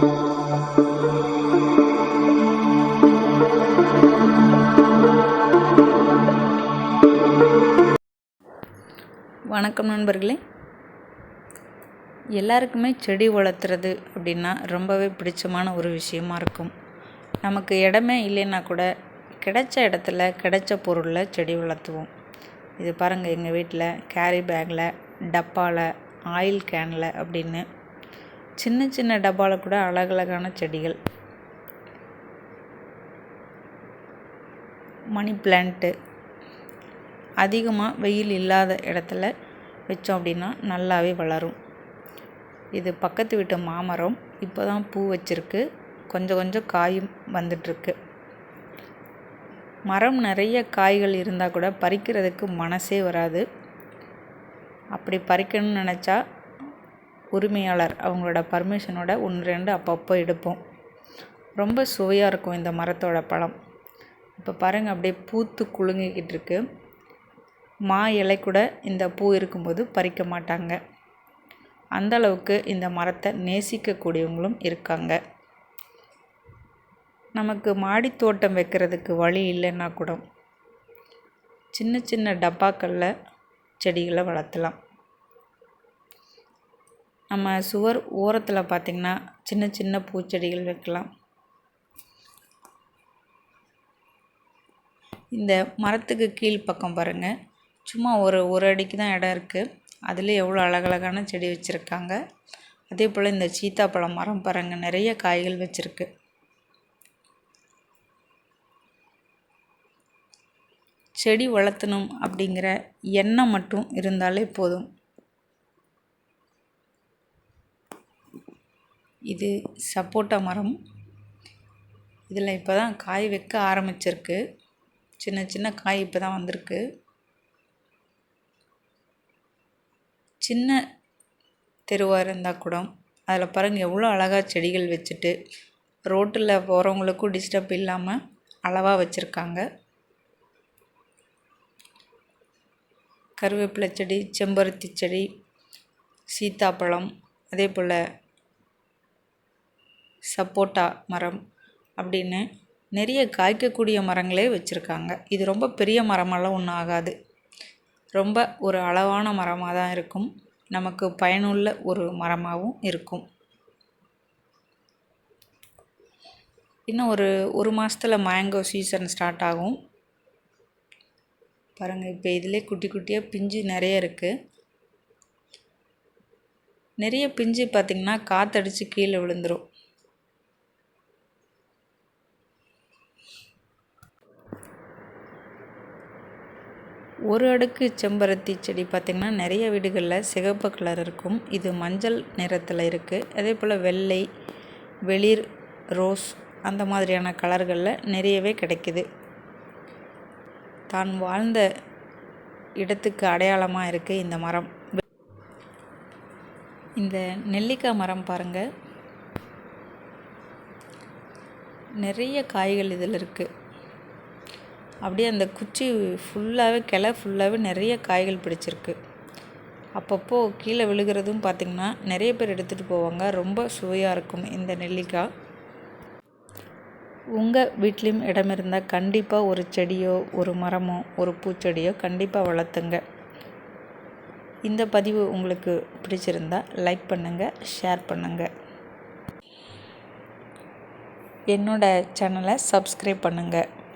வணக்கம் நண்பர்களே. எல்லாருக்குமே செடி வளர்த்துறது அப்படின்னா ரொம்பவே பிடிச்சமான ஒரு விஷயமா இருக்கும். நமக்கு இடமே இல்லைன்னா கூட கிடைச்ச இடத்துல கிடைச்ச பொருளில் செடி வளர்த்துவோம். இது பாருங்கள் எங்கள் வீட்டில் கேரி பேக்கில் டப்பாவில் ஆயில் கேனில் அப்படின்னு சின்ன சின்ன டப்பாவில் கூட அழகழகான செடிகள். மணி பிளான்ட்டு அதிகமாக வெயில் இல்லாத இடத்துல வச்சோம் அப்படின்னா நல்லாவே வளரும். இது பக்கத்து வீட்டு மாமரம் இப்போ தான் பூ வச்சிருக்கு. கொஞ்சம் கொஞ்சம் காயும் வந்துட்டுருக்கு. மரம் நிறைய காய்கள் இருந்தால் கூட பறிக்கிறதுக்கு மனசே வராது. அப்படி பறிக்கணும்னு நினச்சா உரிமையாளர் அவங்களோட பர்மிஷனோட ஒன்று ரெண்டு அப்பப்போ எடுப்போம். ரொம்ப சுவையாக இருக்கும் இந்த மரத்தோட பழம். இப்போ பாருங்கள் அப்படியே பூத்து குலுங்கிக்கிட்டு இருக்கு. மா இலை கூட இந்த பூ இருக்கும்போது பறிக்க மாட்டாங்க. அந்த அளவுக்கு இந்த மரத்தை நேசிக்கக்கூடியவங்களும் இருக்காங்க. நமக்கு மாடி தோட்டம் வைக்கிறதுக்கு வழி இல்லைன்னா கூட சின்ன சின்ன டப்பாக்களில் செடிகளை வளர்த்தலாம். நம்ம சுவர் ஓரத்தில் பார்த்திங்கன்னா சின்ன சின்ன பூச்செடிகள் வைக்கலாம். இந்த மரத்துக்கு கீழ் பக்கம் பாருங்கள் சும்மா ஒரு ஒரு அடிக்கு தான் இடம் இருக்குது அதில் எவ்வளோ அழகழகான செடி வச்சுருக்காங்க. அதே போல் இந்த சீத்தாப்பழம் மரம் பாருங்கள் நிறைய காய்கள் வச்சுருக்கு. செடி வளர்த்தணும் அப்படிங்கிற எண்ணம் மட்டும் இருந்தாலே போதும். இது சப்போட்டா மரம். இதில் இப்போ தான் காய் வைக்க ஆரம்பிச்சிருக்கு. சின்ன சின்ன காய் இப்போ தான் வந்திருக்கு. சின்ன தெருவாக இருந்தால் கூட அதில் பாருங்கள் எவ்வளோ அழகாக செடிகள் வச்சுட்டு ரோட்டில் போகிறவங்களுக்கும் டிஸ்டர்ப் இல்லாமல் அளவாக வச்சுருக்காங்க. கருவேப்பிலை செடி செம்பருத்தி செடி சீத்தாப்பழம் அதே போல் சப்போட்டா மரம் அப்படின்னு நிறைய காய்க்கக்கூடிய மரங்களே வச்சுருக்காங்க. இது ரொம்ப பெரிய மரமெல்லாம் ஒன்றும் ஆகாது. ரொம்ப ஒரு அளவான மரமாக தான் இருக்கும். நமக்கு பயனுள்ள ஒரு மரமாகவும் இருக்கும். இன்னும் ஒரு ஒரு மாதத்தில் மேங்கோ சீசன் ஸ்டார்ட் ஆகும். பாருங்கள் இப்போ இதிலே குட்டி குட்டியாக பிஞ்சு நிறைய இருக்குது நிறைய பிஞ்சு பார்த்திங்கன்னா காற்றடிச்சு கீழே விழுந்துடும் ஒரு அடுக்கு செம்பருத்தி செடி பார்த்திங்கன்னா நிறைய வீடுகளில் சிகப்பு கலர் இருக்கும். இது மஞ்சள் நிறத்தில் இருக்குது அதே போல் வெள்ளை வெளிர் ரோஸ் அந்த மாதிரியான கலர்களில் நிறையவே கிடைக்குது. தான் வாழ்ந்த இடத்துக்கு அடையாளமாக இருக்குது இந்த மரம். இந்த நெல்லிக்காய் மரம் பாருங்கள் நிறைய காய்கள் இதில் இருக்குது அப்படியே அந்த குச்சி ஃபுல்லாகவே கிளை ஃபுல்லாகவே நிறைய காய்கள் பிடிச்சிருக்கு. அப்பப்போ கீழே விழுகிறதும் பார்த்திங்கன்னா நிறைய பேர் எடுத்துகிட்டு போவாங்க. ரொம்ப சுவையாக இருக்கும் இந்த நெல்லிக்காய். உங்கள் வீட்லேயும் இடம் இருந்தால் கண்டிப்பாக ஒரு செடியோ ஒரு மரமோ ஒரு பூச்செடியோ கண்டிப்பாக வளர்த்துங்க. இந்த பதிவு உங்களுக்கு பிடிச்சிருந்தா லைக் பண்ணுங்கள் ஷேர் பண்ணுங்கள் என்னோட சேனலை சப்ஸ்கிரைப் பண்ணுங்கள்